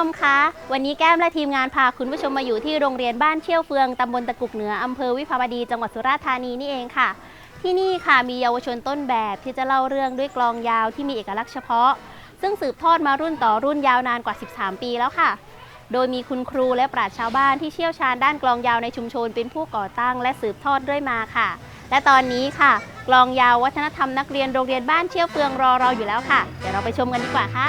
ผู้ชมคะ วันนี้แก้มและทีมงานพาคุณผู้ชมมาอยู่ที่โรงเรียนบ้านเชี่ยวเฟืองตำบลตะกุกเหนืออำเภอวิภาวดีจังหวัดสุราษฎร์ธานีนี่เองค่ะ ที่นี่ค่ะมีเยาวชนต้นแบบที่จะเล่าเรื่องด้วยกลองยาวที่มีเอกลักษณ์เฉพาะ ซึ่งสืบทอดมารุ่นต่อรุ่นยาวนานกว่า 13 ปีแล้วค่ะ โดยมีคุณครูและปราชญ์ชาวบ้านที่เชี่ยวชาญด้านกลองยาวในชุมชนเป็นผู้ก่อตั้ง และสืบทอดเรื่อยมาค่ะ และตอนนี้ค่ะ กลองยาววัฒนธรรมนักเรียนโรงเรียนบ้านเชี่ยวเฟืองรอเราอยู่แล้วค่ะ เดี๋ยวเราไปชมกันดีกว่าค่ะ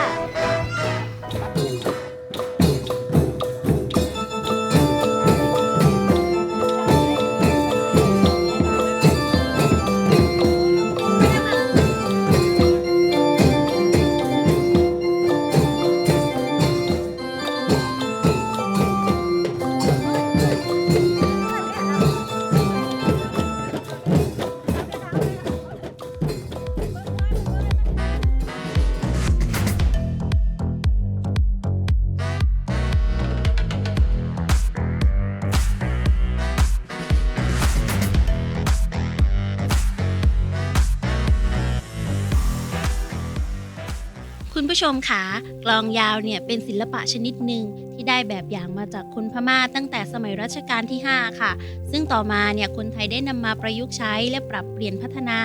ผู้ชมคะกลองยาวเนี่ยเป็นศิลปะชนิดหนึ่งที่ได้แบบอย่างมาจากคนพม่าตั้งแต่สมัยรัชกาลที่ 5 ค่ะ ซึ่งต่อมาเนี่ยคนไทยได้นำมาประยุกต์ใช้และปรับเปลี่ยนพัฒนา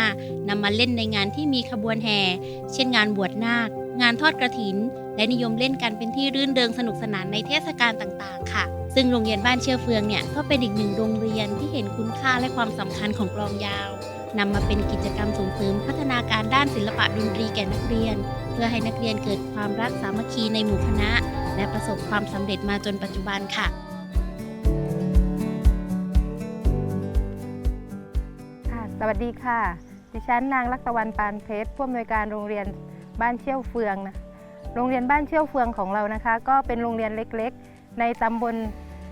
นำมาเล่นในงานที่มีขบวนแห่ เช่นงานบวชนาค งานทอดกระถิน และนิยมเล่นกันเป็นที่รื่นเริงสนุกสนานในเทศกาลต่างๆ ค่ะ ซึ่งโรงเรียนบ้านเชี่ยวเฟืองเนี่ยก็เป็นอีกหนึ่งโรงเรียนที่เห็นคุณค่าและความสำคัญของกลองยาว นำมาเป็นกิจกรรมส่งเสริมพัฒนาการด้านศิลปะดนตรีแก่นักเรียน เพื่อให้นักเรียนเกิดความรักสามัคคีในหมู่คณะ และประสบความสำเร็จมาจนปัจจุบันค่ะค่ะสวัสดีค่ะ ดิฉันนางลักษวรรณปานเพชรผู้อำนวยการโรงเรียนบ้านเชี่ยวเฟืองนะ โรงเรียนบ้านเชี่ยวเฟืองของเรานะคะ ก็เป็นโรงเรียนเล็กๆ ในตำบล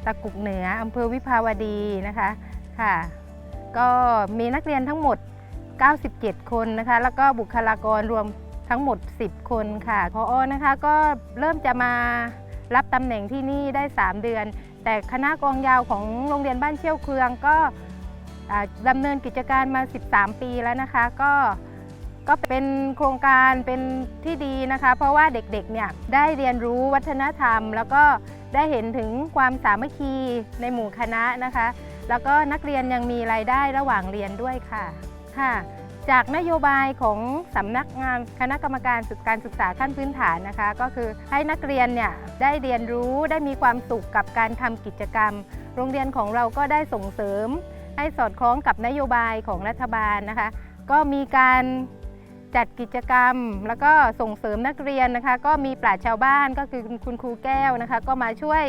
ตะกุกเหนืออำเภอวิภาวดีนะคะค่ะ ก็มีนักเรียนทั้งหมด 97 คนนะคะ แล้วก็บุคลากรรวมทั้งหมด 10 คนค่ะพออนะคะก็เริ่มจะมารับตำแหน่งที่นี่ได้ 3 เดือน แต่คณะกองยาวของโรงเรียนบ้านเชี่ยวเคืองก็ดำเนินกิจการมา 13 ปีแล้วนะคะ ก็ก็เป็นโครงการเป็นที่ดีนะคะ เพราะว่าเด็กๆเนี่ยได้เรียนรู้วัฒนธรรม แล้วก็ได้เห็นถึงความสามัคคีในหมู่คณะนะคะ แล้วก็นักเรียนยังมีรายได้ระหว่างเรียนด้วยค่ะค่ะ จากนโยบายของสำนักงานคณะกรรมการศึกการศึกษาขั้นพื้นฐานนะคะ ก็คือให้นักเรียนเนี่ยได้เรียนรู้ได้มีความสุขกับการทำกิจกรรม โรงเรียนของเราก็ได้ส่งเสริม ให้สอดคล้องกับนโยบายของรัฐบาลนะคะ ก็มีการจัดกิจกรรมแล้วก็ส่งเสริมนักเรียนนะคะ ก็มีปราชญ์ชาวบ้านก็คือคุณครูแก้วนะคะ ก็มาช่วย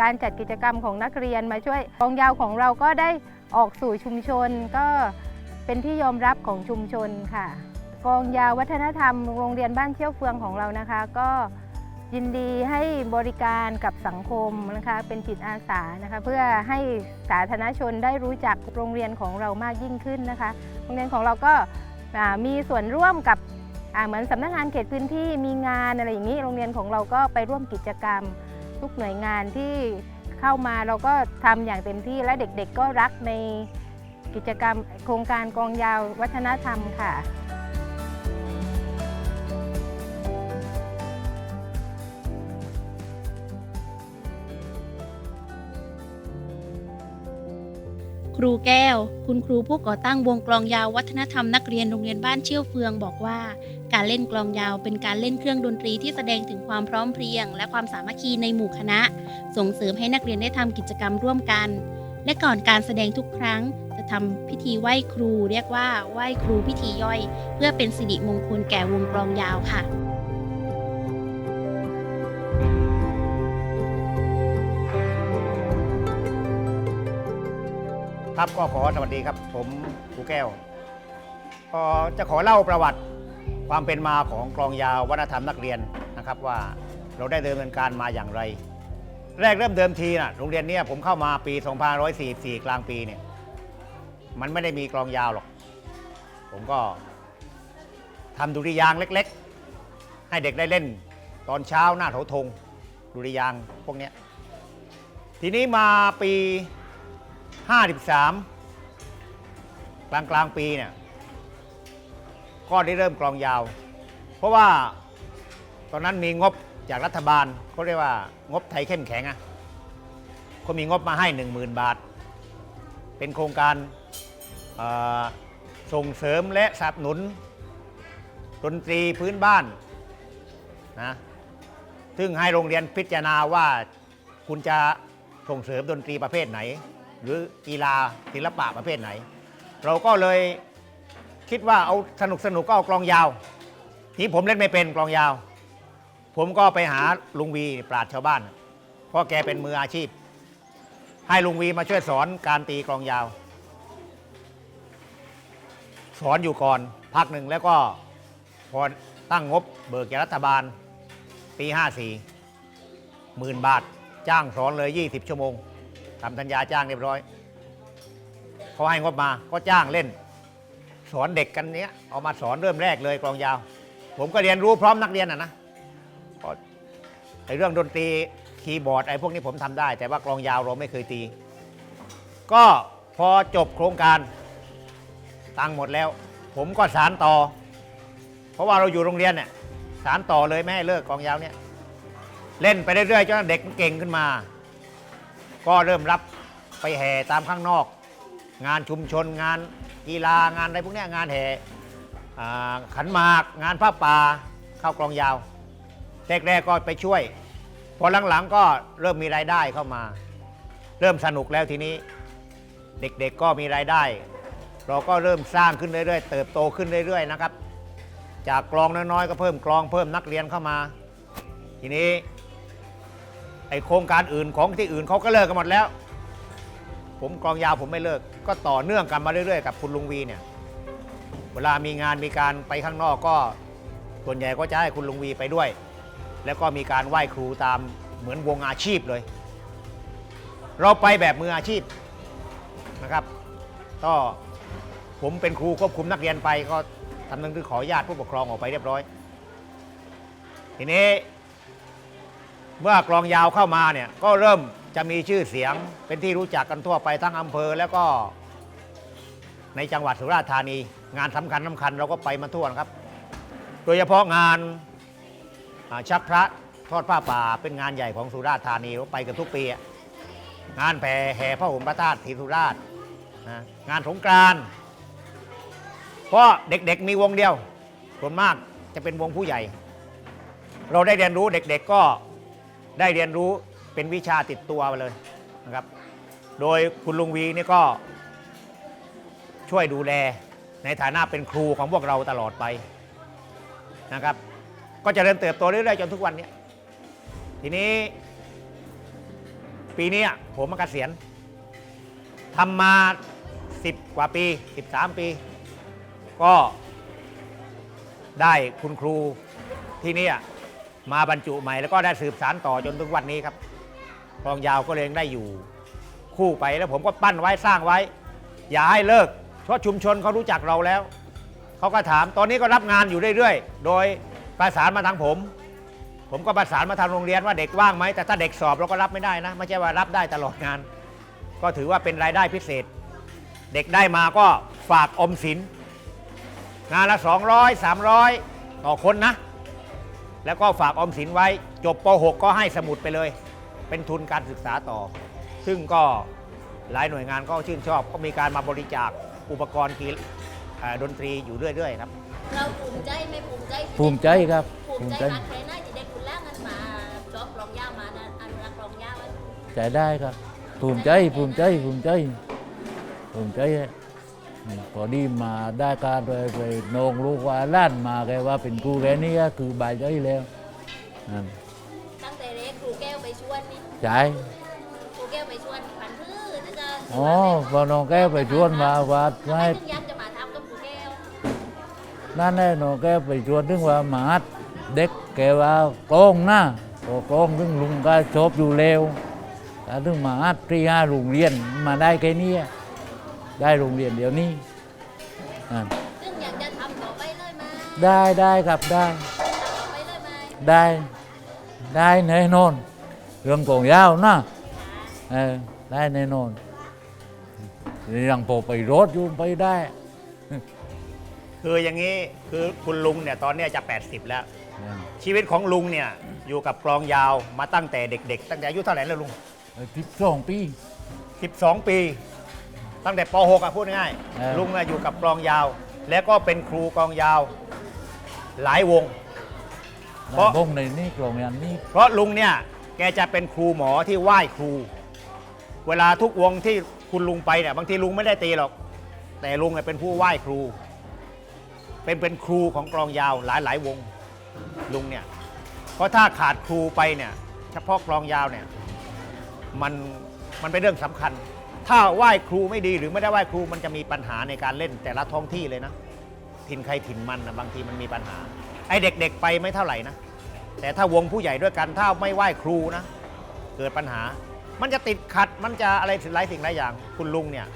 การจัดกิจกรรมของนักเรียนมาช่วยกองยาวของเราก็ได้ออกสู่ชุมชนก็เป็นที่ยอมรับของชุมชนค่ะ กองยาววัฒนธรรมโรงเรียนบ้านเชี่ยวเฟืองของเรานะคะ ก็ยินดีให้บริการกับสังคมนะคะเป็นจิตอาสานะคะเพื่อให้สาธารณชนได้รู้จักโรงเรียนของเรามากยิ่งขึ้นนะคะ โรงเรียนของเราก็มีส่วนร่วมกับเหมือนสำนักงานเขตพื้นที่มีงานอะไรอย่างนี้ โรงเรียนของเราก็ไปร่วมกิจกรรม ทุกหน่วยงานที่เข้ามาเราก็ทำอย่างเต็มที่และเด็กๆก็รักในกิจกรรมโครงการกองยาววัฒนธรรมค่ะ ครูแก้ว คุณครูผู้ก่อตั้งวงกลองยาววัฒนธรรมนักเรียนโรงเรียนบ้านเชี่ยวเฟืองบอกว่า การเล่นกลองยาวเป็นการเล่นเครื่องดนตรีที่แสดงถึงความพร้อมเพรียง และความสามัคคีในหมู่คณะ ส่งเสริมให้นักเรียนได้ทำกิจกรรมร่วมกัน และก่อนการแสดงทุกครั้ง จะทำพิธีไหว้ครู เรียกว่าไหว้ครูพิธีย่อย เพื่อเป็นสิริมงคลแก่วงกลองยาวค่ะ ครับก็ขอสวัสดีครับ ผมครูแก้วก็จะขอเล่าประวัติความเป็นมาของกลองยาววัฒนธรรมนักเรียนนะครับว่าเราได้ดำเนินการมาอย่างไร แรกเริ่มเดิมทีนะโรงเรียนเนี้ผมเข้ามาปี 2544 กลางปีเนี่ยมันไม่ได้มีกลองยาวหรอก ผมก็ทำดุริยางเล็กๆ ให้เด็กได้เล่น ตอนเช้าหน้าเถาธงดุริยางพวกเนี้ยทีนี้มาปี 53 กลางกลางปีเนี่ยก็ได้เริ่มกลองยาว เพราะว่าตอนนั้นมีงบจากรัฐบาลเขาเรียกว่างบไทยเข้มแข็งอะเขามีงบมาให้ 1 0,000 บาท เป็นโครงการเอ่อส่งเสริมและสนับสนุนดนตรีพื้นบ้านนะซึ่งให้โรงเรียนพิจารณาว่าคุณจะส่งเสริมดนตรีประเภทไหน หรือกีฬาศิลปะประเภทไหน เราก็เลยคิดว่าเอาสนุกสนุกก็เอากลองยาว ที่ผมเล่นไม่เป็นกลองยาว ผมก็ไปหาลุงวีปราชชาวบ้านเพราะแกเป็นมืออาชีพ ให้ลุงวีมาช่วยสอนการตีกลองยาว สอนอยู่ก่อนพักหนึ่งแล้วก็พอตั้งงบเบิกจากรัฐบาลปี 54หมื่นบาทจ้างสอนเลย 20 ชั่วโมง ทำสัญญาจ้างเรียบร้อยเขาให้งบมาก็จ้างเล่น สอนเด็กกันเนี้ยเอามาสอนเริ่มแรกเลยกลองยาว ผมก็เรียนรู้พร้อมนักเรียนอะนะก็ไอเรื่องดนตรีคีย์บอร์ดไอพวกนี้ผมทำได้ แต่ว่ากลองยาวเราไม่เคยตี ก็พอจบโครงการตังหมดแล้ว ผมก็สารต่อ เพราะว่าเราอยู่โรงเรียนเนี่ยสารต่อเลยไม่ให้เลิกกลองยาวเนี่ยเล่นไปเรื่อยๆจนเด็กมันเก่งขึ้นมา ก็เริ่มรับไปแห่ตามข้างนอก งานชุมชนงานกีฬางานอะไรพวกเนี้ยงานแห่อ่าขันหมาก งานผ้าป่าเข้ากลองยาวแรกๆก็ไปช่วย พอหลังๆก็เริ่มมีรายได้เข้ามา เริ่มสนุกแล้วทีนี้ เด็กๆก็มีรายได้ เราก็เริ่มสร้างขึ้นเรื่อยๆ เติบโตขึ้นเรื่อยๆนะครับ จากกลองน้อยๆก็เพิ่มกลองเพิ่มนักเรียนเข้ามา ทีนี้ ไอโครงการอื่นของที่อื่นเขาก็เลิกกันหมดแล้ว ผมกลองยาวผมไม่เลิก ก็ต่อเนื่องกันมาเรื่อยๆ กับคุณลุงวีเนี่ย เวลามีงานมีการไปข้างนอกก็ส่วนใหญ่ก็จะให้คุณลุงวีไปด้วย แล้วก็มีการไหว้ครูตามเหมือนวงอาชีพเลย เราไปแบบมืออาชีพนะครับก็ผมเป็นครูควบคุมนักเรียนไปก็ทำหนังสือขออนุญาตผู้ปกครองออกไปเรียบร้อย ทีนี้ เมื่อกลองยาวเข้ามาเนี่ยก็เริ่มจะมีชื่อเสียงเป็นที่รู้จักกันทั่วไปทั้งอำเภอแล้วก็ ในจังหวัดสุราษฎร์ธานี งานสำคัญสำคัญเราก็ไปมาทั่วนะครับ โดยเฉพาะงานชักพระทอดผ้าป่าเป็นงานใหญ่ของสุราษฎร์ธานีเราไปกันทุกปีงานแผ่แห่พระห่มพระธาตุที่สุราษฎร์งานสงกรานต์เพราะเด็กๆมีวงเดียวส่วนมากจะเป็นวงผู้ใหญ่ เราได้เรียนรู้เด็กๆก็ ได้เรียนรู้เป็นวิชาติดตัวไปเลยนะครับ โดยคุณลุงวีนี่ก็ช่วยดูแลในฐานะเป็นครูของพวกเราตลอดไปนะครับ ก็จะเริญเติบโตเรื่อยๆจนทุกวันนี้ทีนี้ ปีนี้ผมมาเกษียณทำมา 10 กว่าปี 13 ปี ก็ได้คุณครูที่นี่ มาบรรจุใหม่แล้วก็ได้สืบสารต่อจนถึงวันนี้ครับกลองยาวก็เลยยังได้อยู่คู่ไปแล้วผมก็ปั้นไว้สร้างไว้ อย่าให้เลิก เพราะชุมชนเขารู้จักเราแล้ว เขาก็ถามตอนนี้ก็รับงานอยู่เรื่อยๆ โดยประสานมาทางผม ผมก็ประสานมาทางโรงเรียนว่าเด็กว่างไหมแต่ถ้าเด็กสอบเราก็รับไม่ได้นะ ไม่ใช่ว่ารับได้ตลอดงาน ก็ถือว่าเป็นรายได้พิเศษ เด็กได้มาก็ฝากอมสินงานละ 200 300 ต่อคนนะ แล้วก็ฝากออมสินไว้ จบป .6 ก็ให้สมุดไปเลย เป็นทุนการศึกษาต่อ ซึ่งก็หลายหน่วยงานก็ชื่นชอบ ก็มีการมาบริจาคอุปกรณ์กีฬาดนตรีอยู่เรื่อยๆครับ เราภูมิใจไหม่ภูมิใจที่ภูมิใจครับภูภูมิมิใจใจมากแค่ไหนที่เด็กคุณล่างกันมาจอบกลองยาวมานะอนุรักษ์กลองยาวไว้ใจได้ครับ ภูมิใจภูมิใจภูมิใจภูมิใจอืม พอดีมาได้การไปไปนองลูกว่าล้านมาแกว่าเป็นครูแกนี่ก็คือบายใจแล้วตั้งแต่เล็กครูแก้วไปชวนนี่ใจครูแก้วไปชวนผันพืชนะจ๊ะอ๋อพอน้องแก้วไปชวนมาว่าทำไมไม่ถึงอยากจะมาทำกับครูแก้วนั่นแน่น้องแกไปชวนถึงว่าหมาดเด็กแกว่าโกงนะพอโกงถึงลุงก็ชอบอยู่เร็วแต่ถึงหมาดที่ห้าโรงเรียนมาได้แค่นี้ ได้โรงเรียนเดี๋ยวนี้อ่าซึ่งอยากจะทำต่อไปเลยไหมได้ได้ครับได้ทำต่อไปเลยไหมได้ได้แน่นอน เรื่องของยาวนะเออได้แน่นอนยังพอไปรถอยุ่ไปได้คือคืออย่างนี้คือคุณลุงเนี่ยตอนเนี้ยจะ 80 แล้วนั่นชีวิตของลุงเนี่ยอยู่กับกลองยาวมาตั้งแต่เด็ก ๆ ตั้งแต่อายุเท่าไหร่แล้วลุงไอ้ทิพสองปี 12 ปี ตั้งแต่ป .6 อะพูดง่ายเออ ลุงอะอยู่กับกลองยาว แล้วก็เป็นครูกลองยาว หลายวง เพราะ บงในนี่กลองยันนี่เพราะลุงเนี่ยแกจะเป็นครูหมอที่ไหว้ครู เวลาทุกวงที่คุณลุงไปเนี่ยบางทีลุงไม่ได้ตีหรอก แต่ลุงเนี่ยเป็นผู้ไหว้ครู เป็นเป็นครูของกลองยาวหลายหลายวงลุงเนี่ยเพราะถ้าขาดครูไปเนี่ยเฉพาะกลองยาวเนี่ยมันมันเป็นเรื่องสำคัญ ถ้าไหว้ครูไม่ดีหรือไม่ได้ไหว้ครูมันจะมีปัญหาในการเล่นแต่ละท้องที่เลยนะ ถิ่นใครถิ่นมันนะบางทีมันมีปัญหา ไอ้เด็กๆไปไม่เท่าไหร่นะ แต่ถ้าวงผู้ใหญ่ด้วยกันถ้าไม่ไหว้ครูนะ เกิดปัญหา มันจะติดขัดมันจะอะไรสิ่งหลายสิ่งหลายอย่าง คุณลุงเนี่ย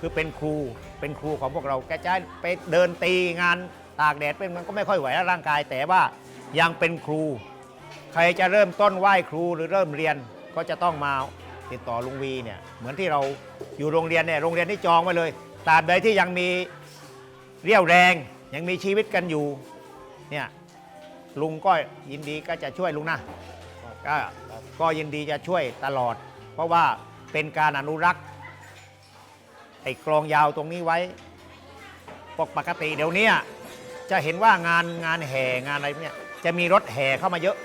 คือเป็นครูเป็นครูของพวกเราแกจะไปเดินตีงานตากแดดเป็นมันก็ไม่ค่อยไหวแล้วร่างกาย แต่ว่ายังเป็นครู ใครจะเริ่มต้นไหว้ครูหรือเริ่มเรียนก็จะต้องมา ติดต่อลุงวีเนี่ยเหมือนที่เราอยู่โรงเรียนเนี่ยโรงเรียนที่จองไว้เลยตราบใดที่ยังมีเรี่ยวแรง ยังมีชีวิตกันอยู่เนี่ยลุงก็ยินดีก็จะช่วยลุงนะก็ก็ยินดีจะช่วยตลอด เพราะว่าเป็นการอนุรักษ์ไอ้กลองยาวตรงนี้ไว้ปกปกติเดี๋ยวนี้จะเห็นว่างานงานแห่งานอะไรเนี่ยจะมีรถแห่เข้ามาเยอะ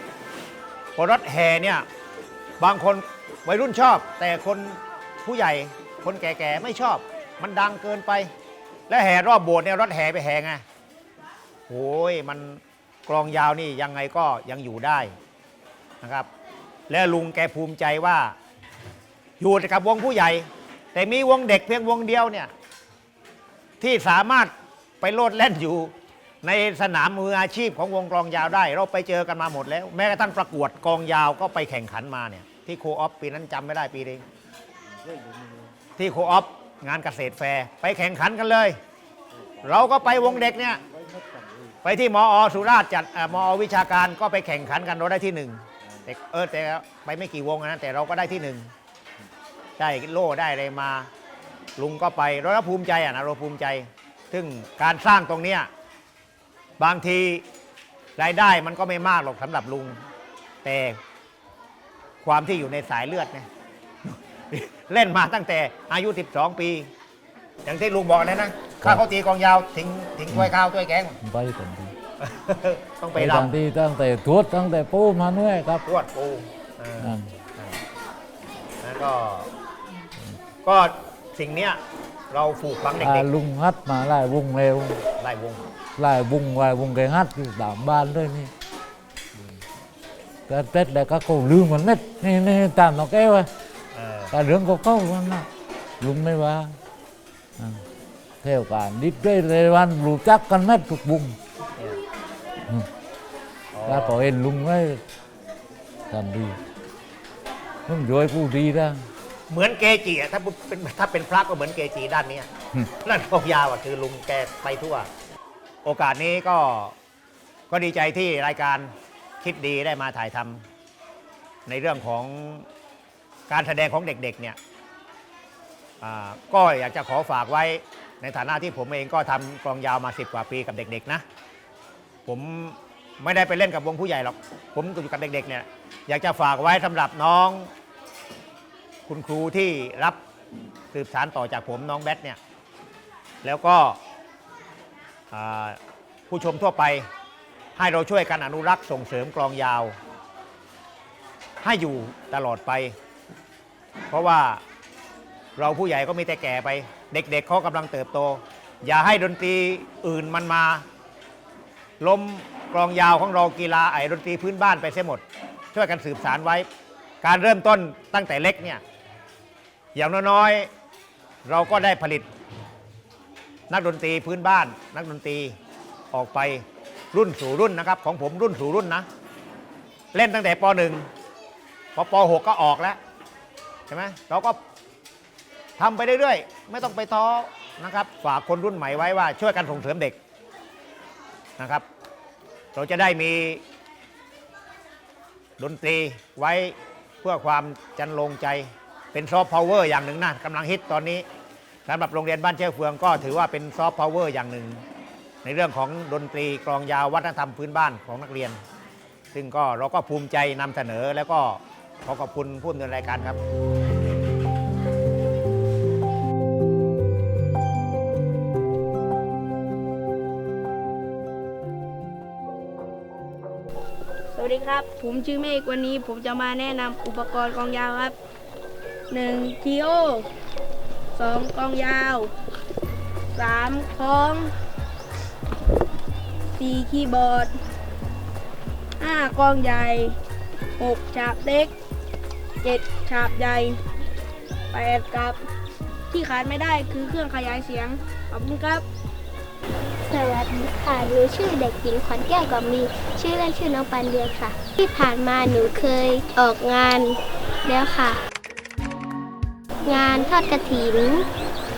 พอรถแห่เนี่ยบางคน วัยรุ่นชอบ แต่คนผู้ใหญ่คนแก่ๆไม่ชอบ มันดังเกินไป และแห่รอบโบสถ์เนี่ยรถแห่ไปแห่ไงโอ้ยมันกลองยาวนี่ยังไงก็ยังอยู่ได้นะครับ และลุงแกภูมิใจว่า อยู่กับวงผู้ใหญ่ แต่มีวงเด็กเพียงวงเดียวเนี่ยที่สามารถไปโลดเล่นอยู่ในสนามมืออาชีพของวงกลองยาวได้ เราไปเจอกันมาหมดแล้ว แม้กระทั่งประกวดกลองยาวก็ไปแข่งขันมาเนี่ย ที่โคออฟปีนั้นจำไม่ได้ปีเองที่โคออฟงานเกษตรแฟร์ไปแข่งขันกันเลย เราก็ไปวงเด็กเนี่ย ไปที่มอสุราษฎร์จัดเอ่อมอวิชาการก็ไปแข่งขันกันเราได้ที่หนึ่งแต่เออแต่ไปไม่กี่วงนะแต่เราก็ได้ที่หนึ่งได้โล่ได้อะไรมา ลุงก็ไปเราก็ภูมิใจอะนะเราภูมิใจ ซึ่งการสร้างตรงเนี้ยบางทีรายได้มันก็ไม่มากหรอกสำหรับลุง แต่ ความที่อยู่ในสายเลือดไงเล่นมาตั้งแต่อายุ 12 ปี อย่างที่ลุงบอกเลยนะข้าเขาตีกลองยาวทิ้งทิ้งถ้วยข้าวถ้วยแกงไปตันทีต้องไปไปตันรำทีตั้งแต่ทวดตั้งแต่ปูมาด้วยครับพวดปูเออนั่นแล้วก็ ก็สิ่งเนี้ยเราฝูกฝังเด็อ่ากลุงฮัดมาไล่วงเร็วๆไล่วงไล่วงไล่วงแกฮัดอยู่ตามบ้านด้วยนี่ ก็เต็ดแล้วก็เขาลืมมันเม็ดนี่นี่ตามนกแก้วอะเออการเรื่องก็เข้ามันนะลุงไม่ว่าอ่าเที่ยวการดิบด้วยเลยวันรู้จักกันแม่ทุกบุงอ๋อแล้วก็เห็นลุงไว้ทันดีมึงช่วยกูดีนะเหมือนเกจิอะถ้าเป็นถ้าเป็นพระก็เหมือนเกจิด้านเนี้ยอืมนั่นกองยาวอะคือลุงแกไปทั่ว โอกาสนี้ก็ก็ดีใจที่รายการ คิดดีได้มาถ่ายทำในเรื่องของการแสดงของเด็กๆเนี่ยอ่าก็อยากจะขอฝากไว้ในฐานะที่ผมเองก็ทำกลองยาวมา 10 กว่าปีกับเด็กๆนะ ผมไม่ได้ไปเล่นกับวงผู้ใหญ่หรอก ผมอยู่กับเด็กๆเนี่ยอยากจะฝากไว้สำหรับน้อง คุณครูที่รับสืบสารต่อจากผมน้องแบทเนี่ยแล้วก็อ่าผู้ชมทั่วไป ให้เราช่วยกันอนุรักษ์ส่งเสริมกลองยาว ให้อยู่ตลอดไป เพราะว่าเราผู้ใหญ่ก็มีแต่แก่ไป เด็กๆเขากำลังเติบโต อย่าให้ดนตรีอื่นมันมา ล้มกลองยาวของเรากีฬาไอ้ดนตรีพื้นบ้านไปเสียหมด ช่วยกันสืบสารไว้ การเริ่มต้นตั้งแต่เล็กเนี่ยอย่างน้อยๆเราก็ได้ผลิต นักดนตรีพื้นบ้าน นักดนตรีออกไป รุ่นสู่รุ่นนะครับ ของผมรุ่นสู่รุ่นนะ เล่นตั้งแต่ป .1 พอป .6 ก็ออกแล้วใช่ไหมเราก็ทำไปเรื่อยๆ ไม่ต้องไปท้อนะครับ ฝากคนรุ่นใหม่ไว้ว่าช่วยกันส่งเสริมเด็กนะครับ เราจะได้มีดนตรีไว้เพื่อความจันลงใจเป็นซอฟต์พาวเวอร์อย่างหนึ่งนะกำลังฮิตตอนนี้สำหรับโรงเรียนบ้านเชี่ยเฟืองก็ถือว่าเป็นซอฟต์พาวเวอร์อย่างหนึ่ง ในเรื่องของดนตรีกลองยาววัฒนธรรมพื้นบ้านของนักเรียน ซึ่งก็เราก็ภูมิใจนำเสนอแล้วก็ขอขอบคุณผู้ดำเนินรายการครับสวัสดีครับ ผมชื่อเมฆวันนี้ผมจะมาแนะนำอุปกรณ์กลองยาวครับ 1. ทีโอ 2. กลองยาว 3. คล้อง 4. คีย์บอร์ด 5. กล้องใหญ่ 6. ฉาบเล็ก 7. ฉาบใหญ่ 8. กับ ที่ขาดไม่ได้คือเครื่องขยายเสียง ขอบคุณครับ สวัสดีค่ะหนูชื่อเด็กหญิงขวัญแก้วกับมีชื่อเล่นชื่อน้องปันเดือนค่ะ ที่ผ่านมาหนูเคยออกงานแล้วค่ะ งานทอดกระถิน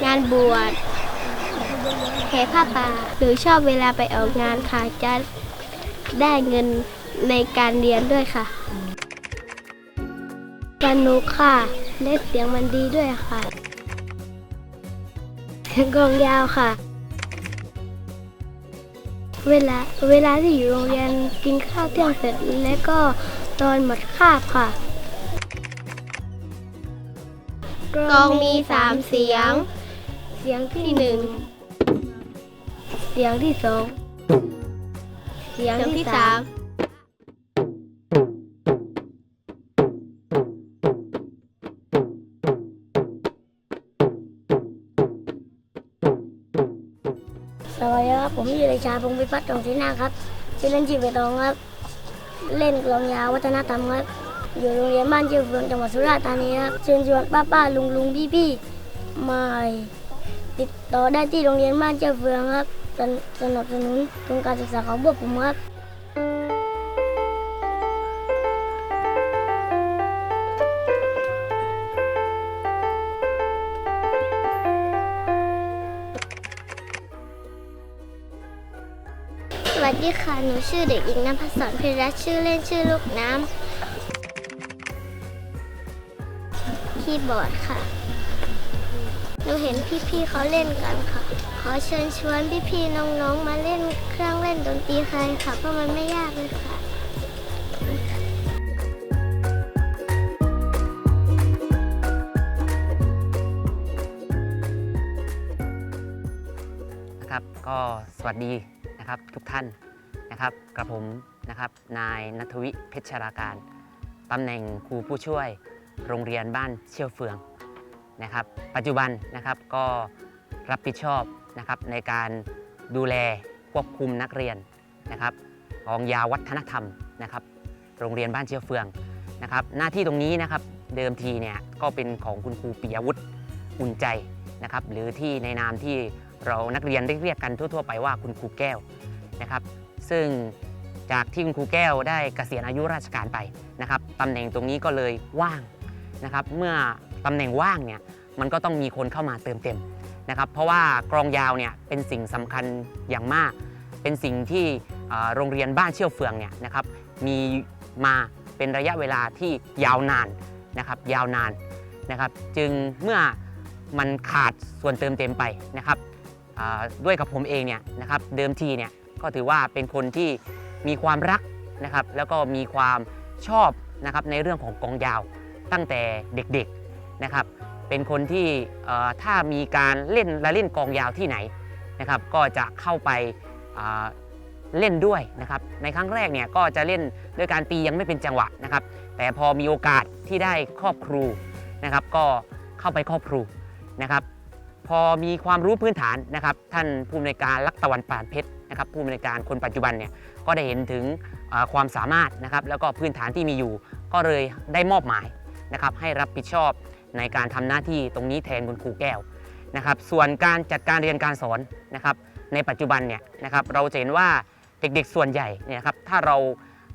งานบวช แห่ผ้าป่าหนูชอบเวลาไปออกงานค่ะ จะได้เงินในการเรียนด้วยค่ะสนุกค่ะและเสียงมันดีด้วยค่ะเสียงกลองยาวค่ะ เวลาเวลาที่อยู่โรงเรียนกินข้าวเที่ยงเสร็จแล้วก็ตอนหมดคาบค่ะกลองมีสามเสียง เสียงที่หนึ่งเสียงที่สอง เสียงที่สาม สวัสดีครับ ผมอยู่ในชาพงศ์วิพัฒน์ตรงที่หน้าครับชื่อเล่นจีบไปตองครับ เล่นกลองยาววัฒนธรรมครับ อยู่โรงเรียนบ้านเจียวเฟืองจังหวัดสุราษฎร์ธานีครับ เชิญชวนป้าป้าลุงลุงพี่พี่ๆมาติดต่อได้ที่โรงเรียนบ้านเจียวเฟืองครับ สนสนับสนุนทุนการศึกษาของพวกผมครับสวัสดีค่ะ หนูชื่อเด็กหญิงนภัสสรพิรัตน์ชื่อเล่นชื่อลูกน้ำคีย์บอร์ดค่ะ หนูเห็นพี่ๆเขาเล่นกันค่ะ อเชิญชวนพี่ๆน้องๆ มาเล่นเครื่องเล่นดนตรีไทยค่ะ เพราะมันไม่ยากเลยค่ะนะครับก็สวัสดีนะครับทุกท่านนะครับกระผมนะครับนายนัทวิเพชราการตำแหน่งครูผู้ช่วยโรงเรียนบ้านเชี่ยวเฟืองนะครับ ปัจจุบันนะครับก็รับผิดชอบ นะครับในการดูแลควบคุมนักเรียนนะครับกองยาวัฒนธรรมนะครับโรงเรียนบ้านเชี่ยวเฟืองนะครับหน้าที่ตรงนี้นะครับเดิมทีเนี่ยก็เป็นของคุณครูปิยวุฒิอุ่นใจนะครับหรือที่ในนามที่เรานักเรียนเรียกกันทั่ว ๆ ไปว่าคุณครูแก้วนะครับซึ่งจากที่คุณครูแก้วได้เกษียณอายุราชการไปนะครับตำแหน่งตรงนี้ก็เลยว่างนะครับเมื่อตำแหน่งว่างเนี่ยมันก็ต้องมีคนเข้ามาเติมเต็ม นะครับเพราะว่ากรองยาวเนี่ยเป็นสิ่งสำคัญอย่างมาก เป็นสิ่งที่โรงเรียนบ้านเชี่ยวเฟืองเนี่ยนะครับมีมาเป็นระยะเวลาที่ยาวนานนะครับยาวนานนะครับจึงเมื่อมันขาดส่วนเติมเต็มไปนะครับด้วยกับผมเองเนี่ยนะครับเดิมทีเนี่ยก็ถือว่าเป็นคนที่มีความรักนะครับแล้วก็มีความชอบนะครับในเรื่องของกองยาวตั้งแต่เด็กๆนะครับ เป็นคนที่ถ้ามีการเล่นและเล่นกองยาวที่ไหนนะครับ ก็จะเข้าไปเล่นด้วยนะครับ ในครั้งแรกเนี่ยก็จะเล่นด้วยการตียังไม่เป็นจังหวะนะครับ แต่พอมีโอกาสที่ได้ครอบครูนะครับ ก็เข้าไปครอบครูนะครับ พอมีความรู้พื้นฐานนะครับ ท่านผู้อำนวยการลักตะวันปานเพชรนะครับผู้อำนวยการคนปัจจุบันเนี่ยก็ได้เห็นถึงความสามารถนะครับ แล้วก็พื้นฐานที่มีอยู่ ก็เลยได้มอบหมายนะครับ ให้รับผิดชอบ ในการทำหน้าที่ตรงนี้แทนคุณครูแก้วนะครับส่วนการจัดการเรียนการสอนนะครับในปัจจุบันเนี่ยนะครับเราจะเห็นว่าเด็กๆส่วนใหญ่เนี่ยครับถ้าเรา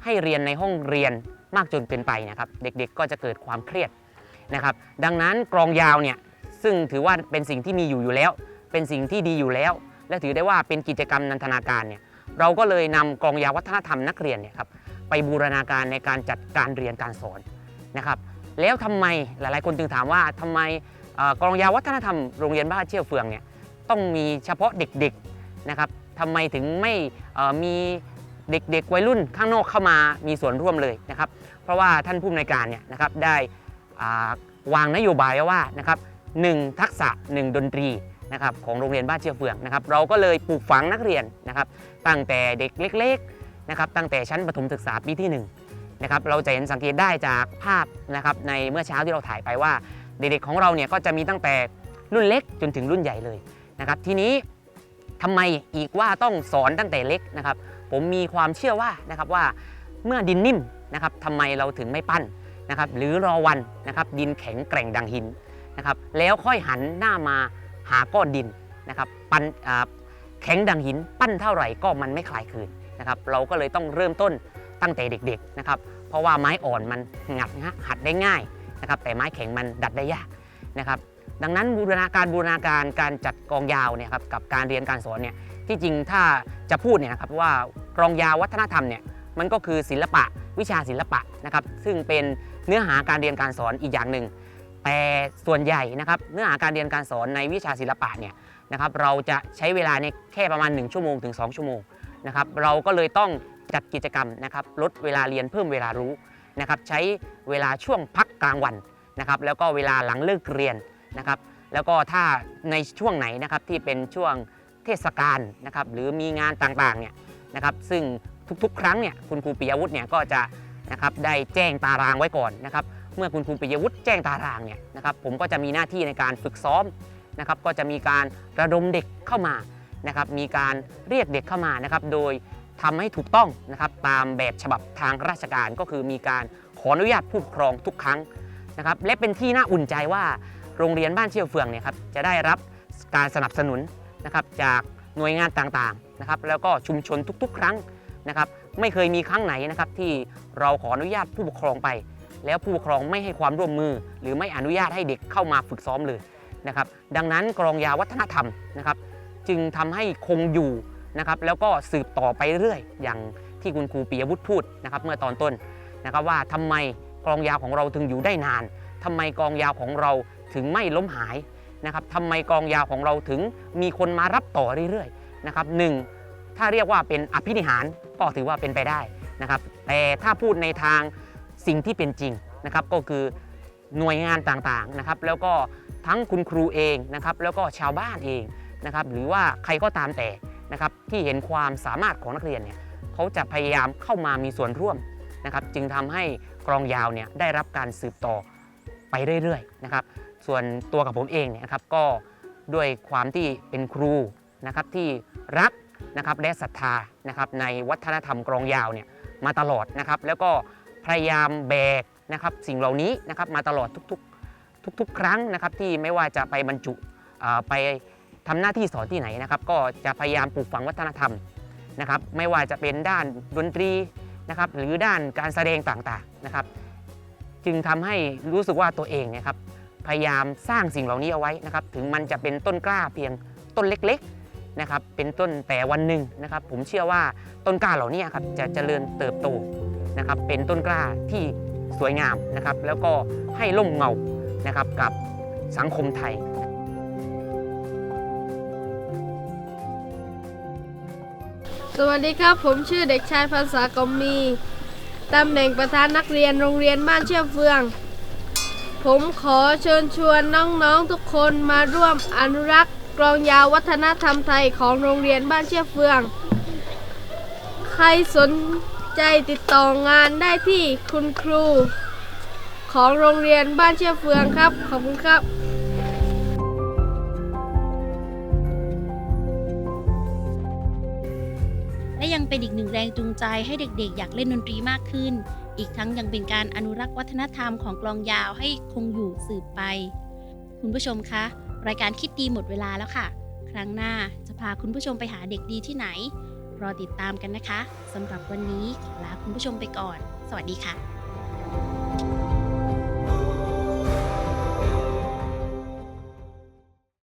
ให้เรียนในห้องเรียนมากจนเกินไปนะครับเด็กๆก็จะเกิดความเครียดนะครับดังนั้นกรองยาวเนี่ยซึ่งถือว่าเป็นสิ่งที่มีอยู่อยู่แล้ว เป็นสิ่งที่ดีอยู่แล้ว และถือได้ว่าเป็นกิจกรรมนันทนาการเนี่ยเราก็เลยนำกองยาวัฒนธรรมนักเรียนเนี่ยครับไปบูรณาการในการจัดการเรียนการสอนนะครับ แล้วทำไมหลายๆ คนจึงถามว่าทำไมเอ่อกองยาวัฒนธรรมโรงเรียนบ้านเชี่ยวเฟืองเนี่ยต้องมีเฉพาะเด็กๆนะครับทำไมถึงไม่มีเด็กๆวัยรุ่นข้างนอกเข้ามามีส่วนร่วมเลยนะครับ เพราะว่าท่านผู้อำนวยการเนี่ยนะครับได้วางนโยบายว่านะครับหนึ่งทักษะหนึ่งดนตรีนะครับของโรงเรียนบ้านเชียงเฟืองนะครับเราก็เลยปลูกฝังนักเรียนนะครับตั้งแต่เด็กเล็กๆนะครับตั้งแต่ชั้นประถมศึกษาปีที่ห นะครับเราจะเห็นสังเกตได้จากภาพนะครับในเมื่อเช้าที่เราถ่ายไปว่า เด็กๆของเราเนี่ยก็จะมีตั้งแต่รุ่นเล็กจนถึงรุ่นใหญ่เลยนะครับทีนี้ทำไมอีกว่าต้องสอนตั้งแต่เล็กนะครับ ผมมีความเชื่อว่านะครับว่าเมื่อดินนิ่มนะครับทำไมเราถึงไม่ปั้นนะครับ หรือรอวันนะครับดินแข็งแกร่งดังหินนะครับ แล้วค่อยหันหน้ามาหาก้อนดินนะครับ ปั้นแข็งดังหิน ปั้นเท่าไหร่ก็มันไม่คลายคืนนะครับ เราก็เลยต้องเริ่มต้นตั้งแต่เด็กๆนะครับ เพราะว่าไม้อ่อนมันงัดงะหัดได้ง่ายนะครับแต่ไม้แข็งมันดัดได้ยากนะครับดังนั้นบูรณาการบูรณาการการจัดกองยาวเนี่ยครับกับการเรียนการสอนเนี่ยที่จริงถ้าจะพูดเนี่ยนะครับว่ากรองยาววัฒนธรรมเนี่ยมันก็คือศิลปะวิชาศิลปะนะครับซึ่งเป็นเนื้อหาการเรียนการสอนอีกอย่างหนึ่งแต่ส่วนใหญ่นะครับเนื้อหาการเรียนการสอนในวิชาศิลปะเนี่ยนะครับเราจะใช้เวลาเนี่ยแค่ประมาณ 1 ชั่วโมงถึง 2 ชั่วโมงนะครับเราก็เลยต้อง จัดกิจกรรมนะครับลดเวลาเรียนเพิ่มเวลารู้นะครับใช้เวลาช่วงพักกลางวันนะครับแล้วก็เวลาหลังเลิกเรียนนะครับแล้วก็ถ้าในช่วงไหนนะครับที่เป็นช่วงเทศกาลนะครับหรือมีงานต่างๆเนี่ยนะครับซึ่งทุกๆ ครั้งเนี่ยคุณครูปิยวุฒิเนี่ยก็จะนะครับได้แจ้งตารางไว้ก่อนนะครับเมื่อคุณครูปิยวุฒิแจ้งตารางเนี่ยนะครับผมก็จะมีหน้าที่ในการฝึกซ้อมนะครับก็จะมีการระดมเด็กเข้ามานะครับมีการเรียกเด็กเข้ามานะครับโดย ทำให้ถูกต้องนะครับตามแบบฉบับทางราชการก็คือมีการขออนุญาตผู้ปกครองทุกครั้งนะครับและเป็นที่น่าอุ่นใจว่าโรงเรียนบ้านเชี่ยวเฟืองเนี่ยครับจะได้รับการสนับสนุนนะครับจากหน่วยงานต่างๆนะครับแล้วก็ชุมชนทุกๆ ครั้งนะครับไม่เคยมีครั้งไหนนะครับที่เราขออนุญาตผู้ปกครองไป แล้วผู้ปกครองไม่ให้ความร่วมมือ หรือไม่อนุญาตให้เด็กเข้ามาฝึกซ้อมเลยนะครับดังนั้นกรองยาวัฒนธรรมนะครับจึงทำให้คงอยู่ นะครับแล้วก็สืบต่อไปเรื่อยอย่างที่คุณครูปิยวุฒิพูดนะครับเมื่อตอนต้นนะครับว่าทำไมกองยาวของเราถึงอยู่ได้นานทำไมกองยาวของเราถึงไม่ล้มหายนะครับทำไมกองยาวของเราถึงมีคนมารับต่อเรื่อยๆนะครับหนึ่งถ้าเรียกว่าเป็นอภินิหารก็ถือว่าเป็นไปได้นะครับแต่ถ้าพูดในทางสิ่งที่เป็นจริงนะครับก็คือหน่วยงานต่างๆนะครับแล้วก็ทั้งคุณครูเองนะครับแล้วก็ชาวบ้านเองนะครับหรือว่าใครก็ตามแต่ นะครับที่เห็นความสามารถของนักเรียนเนี่ยเขาจะพยายามเข้ามามีส่วนร่วมนะครับจึงทำให้กรองยาวเนี่ยได้รับการสืบต่อไปเรื่อยๆนะครับส่วนตัวกับผมเองเนี่ยครับก็ด้วยความที่เป็นครูนะครับที่รักนะครับและศรัทธานะครับในวัฒนธรรมกรองยาวเนี่ยมาตลอดนะครับแล้วก็พยายามแบกนะครับสิ่งเหล่านี้นะครับมาตลอดทุกๆทุกๆ ครั้งนะครับที่ไม่ว่าจะไปบรรจุไป ทำหน้าที่สอนที่ไหนนะครับ ก็จะพยายามปลูกฝังวัฒนธรรมนะครับ ไม่ว่าจะเป็นด้านดนตรีนะครับ หรือด้านการแสดงต่างๆนะครับ จึงทำให้รู้สึกว่าตัวเองเนี่ยครับ พยายามสร้างสิ่งเหล่านี้เอาไว้นะครับ ถึงมันจะเป็นต้นกล้าเพียงต้นเล็กๆนะครับ เป็นต้นแต่วันหนึ่งนะครับ ผมเชื่อว่าต้นกล้าเหล่านี้ครับจะเจริญเติบโตนะครับ เป็นต้นกล้าที่สวยงามนะครับ แล้วก็ให้ร่มเงานะครับกับสังคมไทย สวัสดีครับ ผมชื่อเด็กชายภาษากอมมี ตำแหน่งประธานนักเรียนโรงเรียนบ้านเชี่ยวเฟือง ผมขอเชิญชวนน้องๆทุกคนมาร่วมอนุรักษ์กลองยาววัฒนธรรมไทยของโรงเรียนบ้านเชี่ยวเฟือง ใครสนใจติดต่องานได้ที่คุณครู ของโรงเรียนบ้านเชี่ยวเฟืองครับ ขอบคุณครับ ยังเป็นอีกหนึ่งแรงจูงใจให้เด็กๆ อยากเล่นดนตรีมากขึ้น อีกทั้งยังเป็นการอนุรักษ์วัฒนธรรมของกลองยาวให้คงอยู่สืบไป คุณผู้ชมคะ รายการคิดดีหมดเวลาแล้วค่ะ ครั้งหน้าจะพาคุณผู้ชมไปหาเด็กดีที่ไหน รอติดตามกันนะคะสำหรับวันนี้ขอลาคุณผู้ชมไปก่อน สวัสดีค่ะ